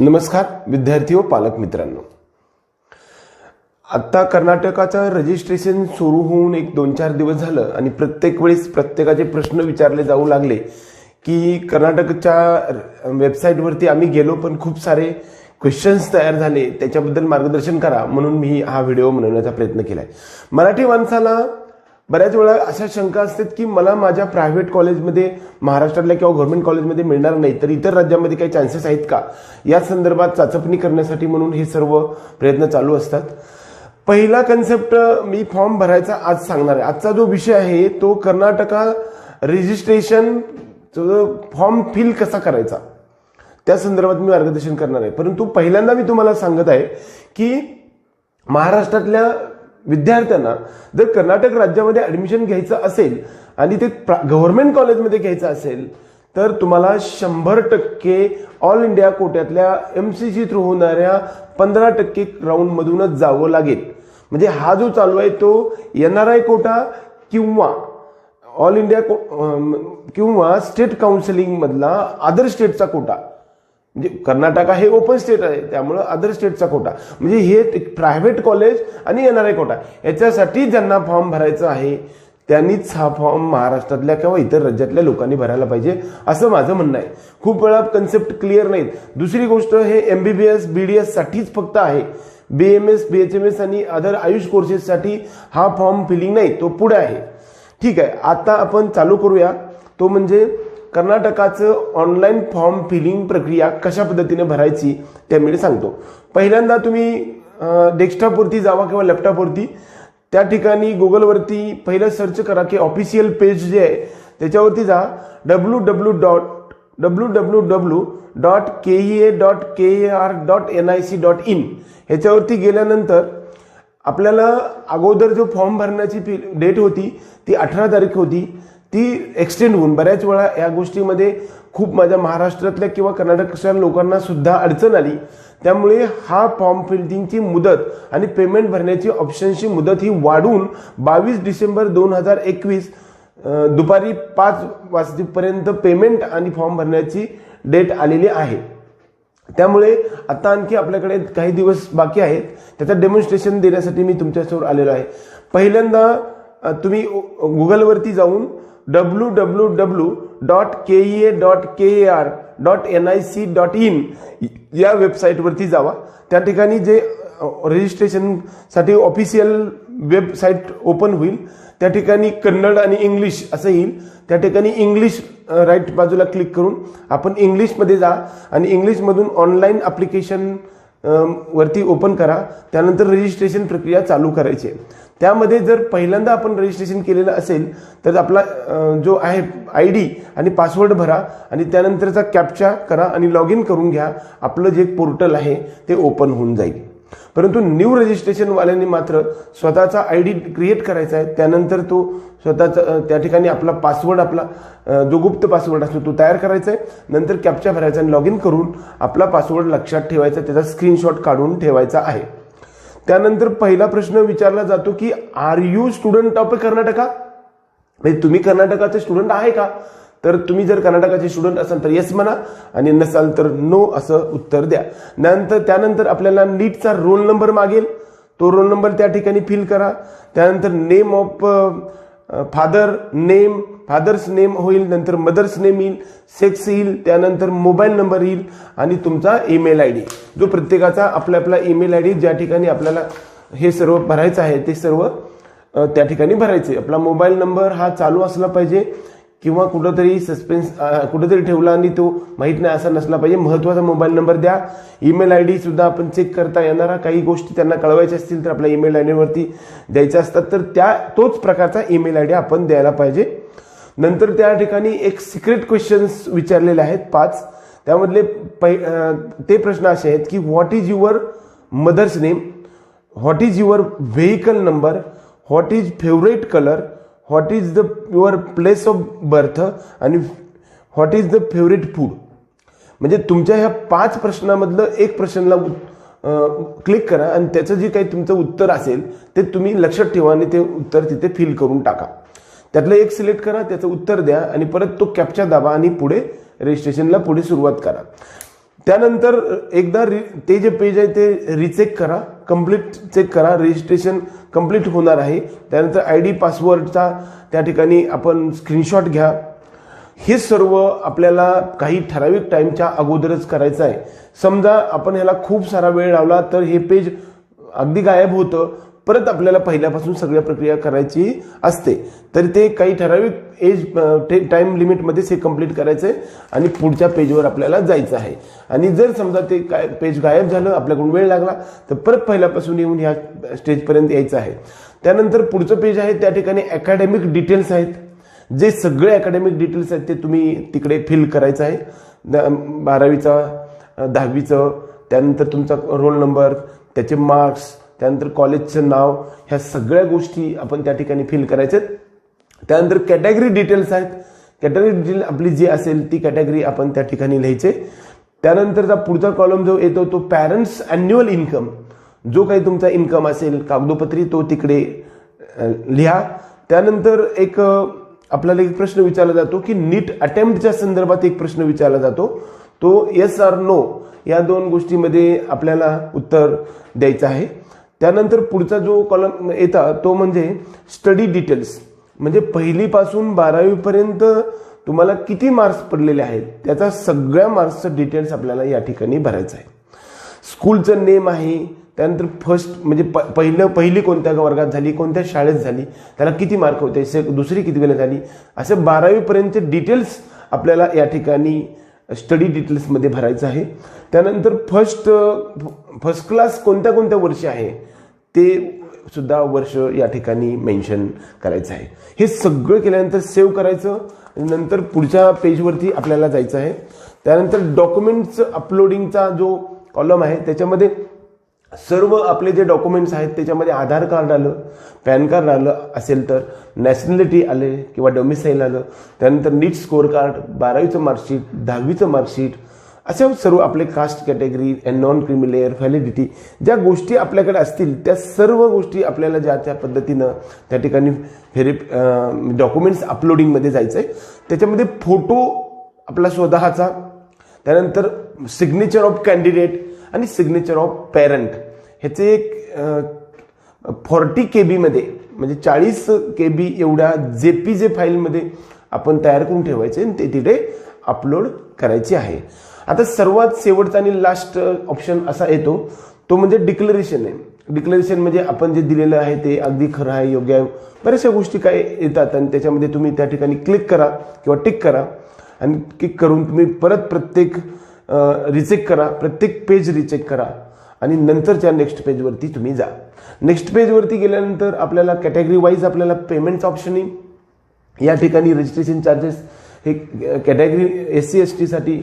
नमस्कार विद्यार्थी व पालक मित्रांनो. आत्ता कर्नाटकाचं रजिस्ट्रेशन सुरू होऊन एक दोन चार दिवस झालं आणि प्रत्येक वेळेस प्रत्येकाचे प्रश्न विचारले जाऊ लागले की कर्नाटकच्या वेबसाईटवरती आम्ही गेलो पण खूप सारे क्वेश्चन्स तयार झाले. त्याच्याबद्दल मार्गदर्शन करा म्हणून मी हा व्हिडिओ बनवण्याचा प्रयत्न केला आहे मराठी माणसाला बऱ्याच वेळा अशा शंका असतात की मला माझ्या प्रायव्हेट कॉलेजमध्ये महाराष्ट्रातल्या किंवा गव्हर्नमेंट कॉलेजमध्ये मिळणार नाही. तर इतर राज्यामध्ये काही चान्सेस आहेत का? या संदर्भात चाचपणी करण्यासाठी म्हणून हे सर्व प्रयत्न चालू असतात. पहिला कन्सेप्ट मी फॉर्म भरायचा आज सांगणार आहे. आजचा जो विषय आहे तो कर्नाटका रजिस्ट्रेशन फॉर्म फिल कसा करायचा? त्या संदर्भात मी मार्गदर्शन करणार आहे. परंतु पहिल्यांदा मी तुम्हाला सांगत आहे की महाराष्ट्रातल्या विद्यार्थ्यांना जर कर्नाटक राज्यामध्ये ऍडमिशन घ्यायचं असेल आणि ते गव्हर्नमेंट कॉलेजमध्ये घ्यायचं असेल तर तुम्हाला शंभर टक्के ऑल इंडिया कोट्यातल्या एम सी सी थ्रू होणाऱ्या पंधरा टक्के राऊंडमधूनच जावं लागेल. म्हणजे हा जो चालू आहे तो एन आर आय कोटा किंवा ऑल इंडिया किंवा स्टेट काउन्सिलिंगमधला अदर स्टेटचा कोटा. म्हणजे कर्नाटका हे ओपन स्टेट आहे त्यामुळं अदर स्टेटचा कोटा म्हणजे हे प्रायव्हेट कॉलेज आणि एन आर आय कोटा याच्यासाठी ज्यांना फॉर्म भरायचं आहे त्यांनीच हा फॉर्म महाराष्ट्रातल्या किंवा इतर राज्यातल्या लोकांनी भरायला पाहिजे असं माझं म्हणणं आहे. खूप वेळा कन्सेप्ट क्लिअर नाहीत. दुसरी गोष्ट हे M B B S B D साठीच फक्त आहे. B M S B H M S आणि अदर आयुष कोर्सेससाठी हा फॉर्म फिलिंग नाही तो पुढे आहे. ठीक आहे आता आपण चालू करूया. तो म्हणजे कर्नाटकाचं ऑनलाईन फॉर्म फिलिंग प्रक्रिया कशा पद्धतीने भरायची त्या मी सांगतो. पहिल्यांदा तुम्ही डेस्कटॉपवरती जावा किंवा लॅपटॉपवरती त्या ठिकाणी गुगलवरती पहिलं सर्च करा की ऑफिशियल पेज जे आहे त्याच्यावरती जा. W W dot W W W dot K E A dot K A R dot N I C dot in ह्याच्यावरती गेल्यानंतर आपल्याला अगोदर जो फॉर्म भरण्याची डेट होती ती अठरा तारीख होती. ती एक्सटेंड होऊन बऱ्याच वेळा या गोष्टीमध्ये खूप माझ्या महाराष्ट्रातल्या किंवा कर्नाटकच्या लोकांना सुद्धा अडचण आली. त्यामुळे हा फॉर्म फिल्डिंगची मुदत आणि पेमेंट भरण्याची ऑप्शनची मुदत ही वाढून बावीस डिसेंबर दोन हजार एकवीस दुपारी पाच वाजतेपर्यंत पेमेंट आणि फॉर्म भरण्याची डेट आलेली आहे. त्यामुळे आता आणखी आपल्याकडे काही दिवस बाकी आहेत. त्याचं डेमॉन्स्ट्रेशन देण्यासाठी मी तुमच्यासमोर आलेलो आहे. पहिल्यांदा तुम्ही गुगलवरती जाऊन W W W dot K E A dot K A R dot N I C dot in या वेबसाईटवरती जावा. त्या ठिकाणी जे रजिस्ट्रेशनसाठी ऑफिशियल वेबसाईट ओपन होईल. त्या ठिकाणी कन्नड आणि इंग्लिश असं येईल. त्या ठिकाणी इंग्लिश राईट बाजूला क्लिक करून आपण इंग्लिशमध्ये जा आणि इंग्लिशमधून ऑनलाईन ॲप्लिकेशन वरती ओपन करा. त्यानंतर रजिस्ट्रेशन प्रक्रिया चालू करायची आहे. त्यामध्ये जर पहिल्यांदा आपण रजिस्ट्रेशन केलेलं असेल तर आपला जो आहे आय डी आणि पासवर्ड भरा आणि त्यानंतरचा कॅप्चा करा आणि लॉग इन करून घ्या. आपलं जे पोर्टल आहे ते ओपन होऊन जाईल. परंतु न्यू रजिस्ट्रेशनवाल्यांनी मात्र स्वतःचा आय डी क्रिएट करायचा आहे. त्यानंतर तो स्वतःचा त्या ठिकाणी आपला पासवर्ड आपला जो गुप्त पासवर्ड असतो तो तयार करायचा आहे. नंतर कॅप्चा भरायचा आणि लॉग इन करून आपला पासवर्ड लक्षात ठेवायचा त्याचा स्क्रीनशॉट काढून ठेवायचा आहे. त्यानंतर पहिला प्रश्न विचारला जातो की are you student of Karnataka म्हणजे तुम्ही कर्नाटकाचे स्टुडंट आहे का? तर तुम्ही जर कर्नाटकाचे स्टुडंट असाल तर येस म्हणा आणि नसाल तर नो असं उत्तर द्या. नंतर त्यानंतर आपल्याला नीटचा रोल नंबर मागेल. तो रोल नंबर त्या ठिकाणी फिल करा. त्यानंतर name of father name father's name होईल नंतर मदर्स नेम येईल सेक्स येईल त्यानंतर मोबाईल नंबर येईल आणि तुमचा ईमेल आय डी. जो प्रत्येकाचा आपला आपला ईमेल आय डी ज्या ठिकाणी आपल्याला हे सर्व भरायचं आहे ते सर्व त्या ठिकाणी भरायचे. आपला मोबाईल नंबर हा चालू असला पाहिजे. किंवा कुठंतरी सस्पेन्स कुठंतरी ठेवला आणि तो माहीत नाही असा नसला पाहिजे. महत्त्वाचा मोबाईल नंबर द्या. ईमेल आय डी सुद्धा आपण चेक करता येणारा काही गोष्टी त्यांना कळवायच्या असतील तर आपल्या ईमेल आय डीवरती द्यायच्या असतात तर त्या तोच प्रकारचा ईमेल आय डी आपण द्यायला पाहिजे. नंतर त्या ठिकाणी एक सिक्रेट क्वेश्चन्स विचारलेले आहेत पाच. त्यामधले पै ते प्रश्न असे आहेत की what is your mother's name what is your vehicle number what is favourite colour what is the your place of birth आणि what is the favourite food म्हणजे तुमच्या ह्या पाच प्रश्नामधलं एक प्रश्नाला क्लिक करा आणि त्याचं जे काही तुमचं उत्तर असेल ते तुम्ही लक्षात ठेवा आणि ते उत्तर तिथे फिल करून टाका. त्यातलं एक सिलेक्ट करा त्याचं उत्तर द्या आणि परत तो कॅपचा दाबा आणि पुढे रजिस्ट्रेशनला पुढे सुरुवात करा. त्यानंतर एकदा रि ते जे पेज आहे ते रिचेक करा कंप्लीट चेक करा रजिस्ट्रेशन कंप्लीट होणार आहे. त्यानंतर आय डी पासवर्डचा त्या ठिकाणी आपण स्क्रीनशॉट घ्या. हे सर्व आपल्याला काही ठराविक टाईमच्या अगोदरच करायचं आहे. समजा आपण ह्याला खूप सारा वेळ लावला तर हे पेज अगदी गायब होतं. परत आपल्याला पहिल्यापासून सगळ्या प्रक्रिया करायची असते. तर ते काही ठराविक एज टाईम लिमिटमध्येच हे कंप्लीट करायचं आहे आणि पुढच्या पेजवर आपल्याला जायचं आहे. आणि जर समजा ते काय पेज गायब झालं आपल्याकडून वेळ लागला तर परत पहिल्यापासून येऊन ह्या स्टेजपर्यंत यायचं आहे. त्यानंतर पुढचं पेज आहे त्या ठिकाणी अकॅडमिक डिटेल्स आहेत. जे सगळे अकॅडमिक डिटेल्स आहेत ते तुम्ही तिकडे फिल करायचं आहे. द- बारावीचा दहावीचं त्यानंतर तुमचा रोल नंबर त्याचे मार्क्स त्यानंतर कॉलेजचं नाव ह्या सगळ्या गोष्टी आपण त्या ठिकाणी फिल करायच्यात त्यानंतर कॅटेगरी डिटेल्स आहेत. कॅटेगरी डिटेल आपली जी असेल ती कॅटेगरी आपण त्या ठिकाणी लिहायचे. त्यानंतरचा पुढचा कॉलम जो येतो तो पॅरेंट्स अॅन्युअल इन्कम जो काही तुमचा इन्कम असेल कागदोपत्री तो तिकडे लिहा. त्यानंतर एक आपल्याला एक प्रश्न विचारला जातो की नीट अटेम्प्टच्या संदर्भात एक प्रश्न विचारला जातो. तो येस आर नो या दोन गोष्टीमध्ये आपल्याला उत्तर द्यायचं आहे. त्यानंतर पुढचा जो कॉलम येता तो म्हणजे स्टडी डिटेल्स म्हणजे पहिलीपासून बारावीपर्यंत तुम्हाला किती मार्क्स पडलेले आहेत त्याचा सगळ्या मार्क्सचं डिटेल्स आपल्याला या ठिकाणी भरायचं आहे. स्कूलचं नेम आहे त्यानंतर फर्स्ट म्हणजे प पहिलं पहिली कोणत्या वर्गात झाली कोणत्या शाळेत झाली त्याला किती मार्क होते से दुसरी किती वेळेला झाली असे बारावीपर्यंतचे डिटेल्स आपल्याला या ठिकाणी स्टडी डिटेल्समध्ये भरायचं आहे. त्यानंतर फर्स्ट फर्स्ट क्लास कोणत्या कोणत्या वर्षी आहे? ते सुद्धा वर्ष या ठिकाणी मेन्शन करायचं आहे. हे सगळं केल्यानंतर सेव्ह करायचं नंतर पुढच्या पेजवरती आपल्याला जायचं आहे. त्यानंतर डॉक्युमेंट्स अपलोडिंगचा जो कॉलम आहे त्याच्यामध्ये सर्व आपले जे डॉक्युमेंट्स आहेत त्याच्यामध्ये आधार कार्ड आलं पॅन कार्ड आलं असेल तर नॅशनॅलिटी आले किंवा डोमिसाईल आलं त्यानंतर नीट स्कोअर कार्ड बारावीचं मार्कशीट दहावीचं मार्कशीट अशा सर्व आपले caste category and non creamy layer validity ज्या गोष्टी आपल्याकडे असतील त्या सर्व गोष्टी आपल्याला ज्या त्या पद्धतीनं त्या ठिकाणी फेरी डॉक्युमेंट्स अपलोडिंगमध्ये जायचं आहे त्याच्यामध्ये फोटो आपला स्वतःचा त्यानंतर सिग्नेचर ऑफ कॅन्डिडेट आणि सिग्नेचर ऑफ पॅरंट ह्याचे एक फॉर्टी के बीमध्ये म्हणजे चाळीस के बी एवढ्या जे पी जे फाईलमध्ये आपण तयार करून ठेवायचे आणि ते तिथे अपलोड करायचे आहे. आता सर्वात शेवटचा आणि लास्ट ऑप्शन असा येतो तो म्हणजे डिक्लरेशन आहे. डिक्लरेशन म्हणजे आपण जे दिलेलं आहे ते अगदी खरं आहे योग्य आहे. बऱ्याचशा गोष्टी काय येतात आणि त्याच्यामध्ये तुम्ही त्या ठिकाणी क्लिक करा किंवा टिक करा आणि क्लिक करून तुम्ही परत प्रत्येक रिचेक करा प्रत्येक पेज रिचेक करा. आणि नंतरच्या नेक्स्ट पेजवरती तुम्ही जा. नेक्स्ट पेजवरती गेल्यानंतर आपल्याला कॅटेगरी वाईज आपल्याला पेमेंटचं ऑप्शन येईल. या ठिकाणी रजिस्ट्रेशन चार्जेस हे कॅटेगरी एस सी एस टीसाठी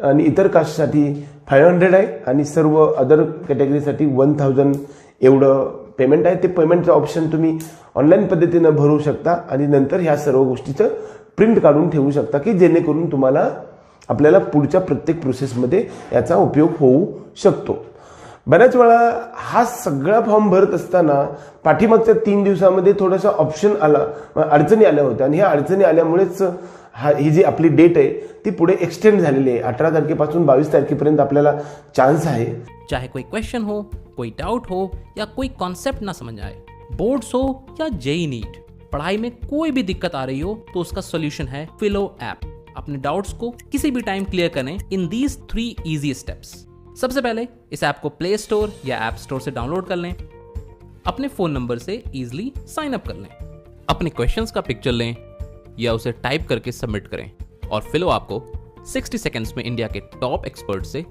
आणि इतर कास्टसाठी फाईव्ह हंड्रेड आहे आणि सर्व अदर कॅटेगरीसाठी वन थाउजंड एवढं पेमेंट आहे. ते पेमेंटचं ऑप्शन तुम्ही ऑनलाईन पद्धतीनं भरू शकता आणि नंतर ह्या सर्व गोष्टीचं प्रिंट काढून ठेवू शकता की जेणेकरून तुम्हाला आपल्याला पुढच्या प्रत्येक प्रोसेसमध्ये याचा उपयोग होऊ शकतो. बऱ्याच वेळा हा सगळा फॉर्म भरत असताना पाठीमागच्या तीन दिवसामध्ये थोडासा ऑप्शन आला अडचणी आल्या होत्या. आणि ह्या अडचणी आल्यामुळेच हा ही जी आपली डेट आहे ती पुढे एक्सटेंड झालेली आहे. अठरा तारखेपासून बावीस तारखेपर्यंत आपल्याला चान्स आहे. चाहे कोई क्वेश्चन हो कोई डाउट हो या कोई कॉन्सेप्ट ना समझ आए. बोर्ड्स हो या जेई नीट पढ़ाई में कोई भी दिक्कत आ रही हो तो उसका सोल्यूशन है फिलो ऐप अपने डाउट्स को किसी भी टाइम क्लियर करें in these three easy steps सबसे पहले इस ऐप को प्ले स्टोर या ऐप स्टोर से डाउनलोड कर लें। अपने फ़ोन नंबर से इजीली साइन अप कर लें। अपने क्वेश्चंस का पिक्चर लें या उसे टाइप करके सबमिट करें और फिलो आपको 60 सेकंड्स में इंडिया के टॉप एक्सपर्ट से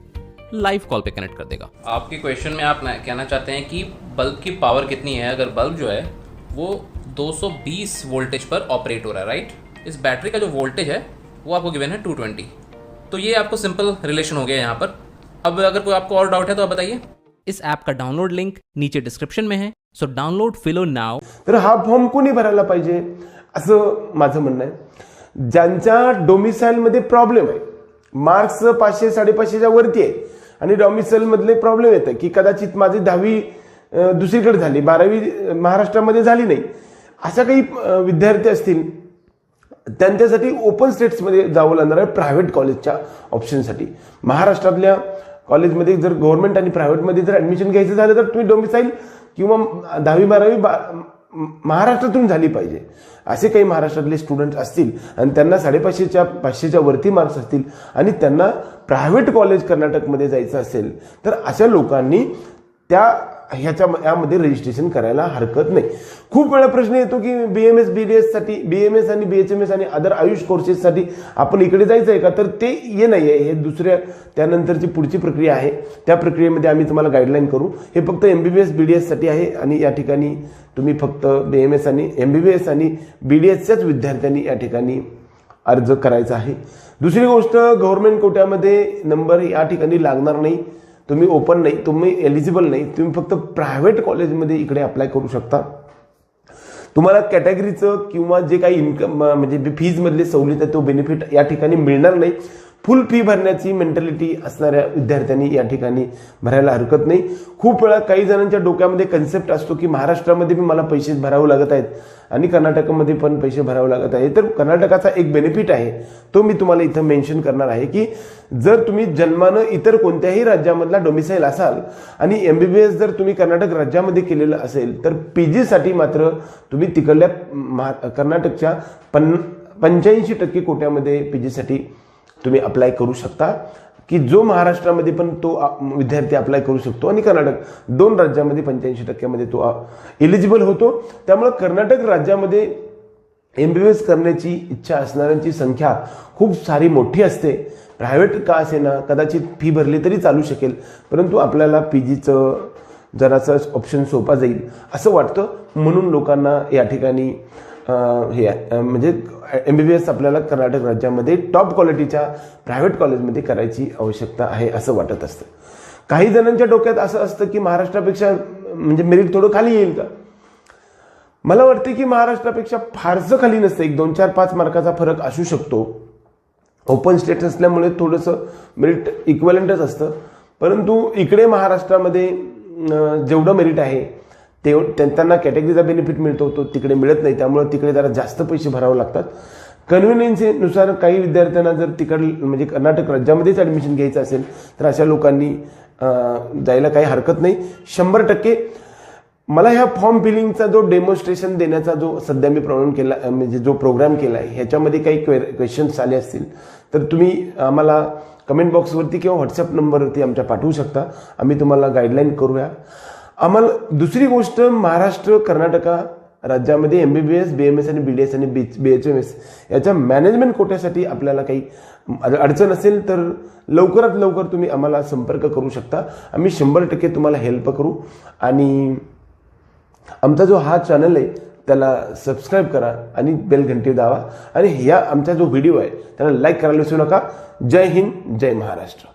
लाइव कॉल पे कनेक्ट कर देगा। आपके क्वेश्चन में आप कहना चाहते हैं कि बल्ब की पावर कितनी है? अगर बल्ब जो है, वो 220 वोल्टेज पर ऑपरेट हो रहा है राइट इस बैटरी का जो वोल्टेज है, वो आपको गिवन है 220 तो ये आपको सिंपल रिलेशन हो गया यहाँ पर। अब अगर कोई आपको और डाउट है तो आप बताइए। इस ऐप का डाउनलोड लिंक नीचे डिस्क्रिप्शन में है। सो डाउनलोड फिलो नाउ तर हा फॉर्म कोणी भरायला पाहिजे? असं माझं म्हणणं आहे. ज्यांच्या डोमिसाईलमध्ये प्रॉब्लेम आहे मार्क्स पाचशे साडेपाचशेच्या वरती आहे आणि डोमिसाईल मधले प्रॉब्लेम येतं की कदाचित माझी दहावी दुसरीकडे झाली बारावी महाराष्ट्रामध्ये झाली नाही. अशा काही विद्यार्थी असतील त्यांच्यासाठी ओपन स्टेट्समध्ये जावं लागणार आहे प्रायव्हेट कॉलेजच्या ऑप्शनसाठी महाराष्ट्रातल्या कॉलेजमध्ये जर गव्हर्नमेंट आणि प्रायव्हेटमध्ये जर ॲडमिशन घ्यायचं झालं तर तुम्ही डोमिसाईल किंवा दहावी बारावी बा महाराष्ट्रातून झाली पाहिजे. असे काही महाराष्ट्रातले स्टुडंट असतील आणि त्यांना साडेपाचशेच्या पाचशेच्या वरती मार्क्स असतील आणि त्यांना प्रायव्हेट कॉलेज कर्नाटकमध्ये जायचं असेल तर अशा लोकांनी त्या ह्याच्या यामध्ये रजिस्ट्रेशन करायला हरकत नाही. खूप वेळा प्रश्न येतो की B M S B D एससाठी B M S आणि बी एच एम एस आणि अदर आयुष कोर्सेससाठी आपण इकडे जायचं आहे का? तर ते ये नाही आहे हे दुसऱ्या त्यानंतरची पुढची प्रक्रिया आहे. त्या प्रक्रियेमध्ये आम्ही तुम्हाला गाईडलाईन करू. हे फक्त M B B S B D एससाठी आहे आणि या ठिकाणी तुम्ही फक्त बी एम एस आणि एम बी बी एस आणि बी डी एसच्याच विद्यार्थ्यांनी या ठिकाणी अर्ज करायचा आहे. दुसरी गोष्ट गव्हर्नमेंट कोट्यामध्ये नंबर या ठिकाणी लागणार नाही. तुम्ही ओपन नाही तुम्ही एलिजिबल नाही तुम्ही फक्त प्रायव्हेट कॉलेजमध्ये इकडे अप्लाय करू शकता. तुम्हाला कॅटेगरीचं किंवा जे काही इन्कम म्हणजे फीजमधले सवलत आहे तो बेनिफिट या ठिकाणी मिळणार नाही. फुल फी भरण्याची मेंटॅलिटी असणाऱ्या विद्यार्थ्यांनी या ठिकाणी भरायला हरकत नाही. खूप वेळा काही जणांच्या डोक्यामध्ये कन्सेप्ट असतो की महाराष्ट्रामध्ये पण मला पैसे भरावे लागत आहेत आणि कर्नाटकामध्ये पण पैसे भरावे लागत आहे तर कर्नाटकाचा एक बेनिफिट आहे. तो मी तुम्हाला इथं मेन्शन करणार आहे की जर तुम्ही जन्मानं इतर कोणत्याही राज्यामधला डोमिसाईल असाल आणि एम बी बी एस जर तुम्ही कर्नाटक राज्यामध्ये केलेलं असेल तर पी जीसाठी मात्र तुम्ही तिकडल्या महा- कर्नाटकच्या पन पंच्याऐंशी टक्के कोट्यामध्ये पी जीसाठी तुम्ही अप्लाय करू शकता. की जो महाराष्ट्रामध्ये पण तो विद्यार्थी अप्लाय करू शकतो. आणि कर्नाटक दोन राज्यामध्ये पंच्याऐंशी टक्क्यामध्ये तो एलिजिबल होतो. त्यामुळं कर्नाटक राज्यामध्ये एम बी बी एस करण्याची इच्छा असणाऱ्यांची संख्या खूप सारी मोठी असते. प्रायव्हेट का असेना कदाचित फी भरली तरी चालू शकेल. परंतु आपल्याला पी जीचं जरासं ऑप्शन सोपा जाईल असं वाटतं. म्हणून लोकांना या ठिकाणी हे म्हणजे एम बी बी एस आपल्याला कर्नाटक राज्यामध्ये टॉप क्वालिटीच्या प्रायव्हेट कॉलेजमध्ये करायची आवश्यकता आहे असं वाटत असतं. काही जणांच्या डोक्यात असं असतं की महाराष्ट्रापेक्षा म्हणजे मेरिट थोडं खाली येईल का? मला वाटते की महाराष्ट्रापेक्षा फारसं खाली नसतं. एक दोन चार पाच मार्काचा फरक असू शकतो. ओपन स्टेट असल्यामुळे थोडंसं मेरिट इक्वलंटच असतं. परंतु इकडे महाराष्ट्रामध्ये जेवढं मेरिट आहे ते त्यांना कॅटेगरीचा बेनिफिट मिळतो तो तिकडे मिळत नाही. त्यामुळे तिकडे जरा जास्त पैसे भरावे लागतात. कन्व्हिनियन्सनुसार काही विद्यार्थ्यांना जर तिकड म्हणजे कर्नाटक राज्यामध्येच ॲडमिशन घ्यायचं असेल तर अशा लोकांनी जायला काही हरकत नाही. शंभर टक्के मला ह्या फॉर्म फिलिंगचा जो डेमॉन्स्ट्रेशन देण्याचा जो सध्या मी प्रॉब्लेम केला म्हणजे जो प्रोग्राम केला आहे ह्याच्यामध्ये काही क्वे क्वेश्चन्स आले असतील तर तुम्ही आम्हाला कमेंट बॉक्सवरती किंवा व्हॉट्सअप नंबरवरती आमच्या पाठवू शकता. आम्ही तुम्हाला गाईडलाईन करूया. आम्हाला दुसरी गोष्ट महाराष्ट्र कर्नाटका राज्यामध्ये M B B S B M S आणि बी डी एस आणि B B H M S याच्या मॅनेजमेंट कोट्यासाठी आपल्याला काही अडचण असेल तर लवकरात लवकर तुम्ही आम्हाला संपर्क करू शकता. आम्ही शंभर टक्के तुम्हाला हेल्प करू. आणि आमचा जो हा चॅनल आहे त्याला सबस्क्राईब करा आणि बेल घंटी दावा आणि ह्या आमचा जो व्हिडिओ आहे त्याला लाईक करायला विसरू नका. जय हिंद जय महाराष्ट्र.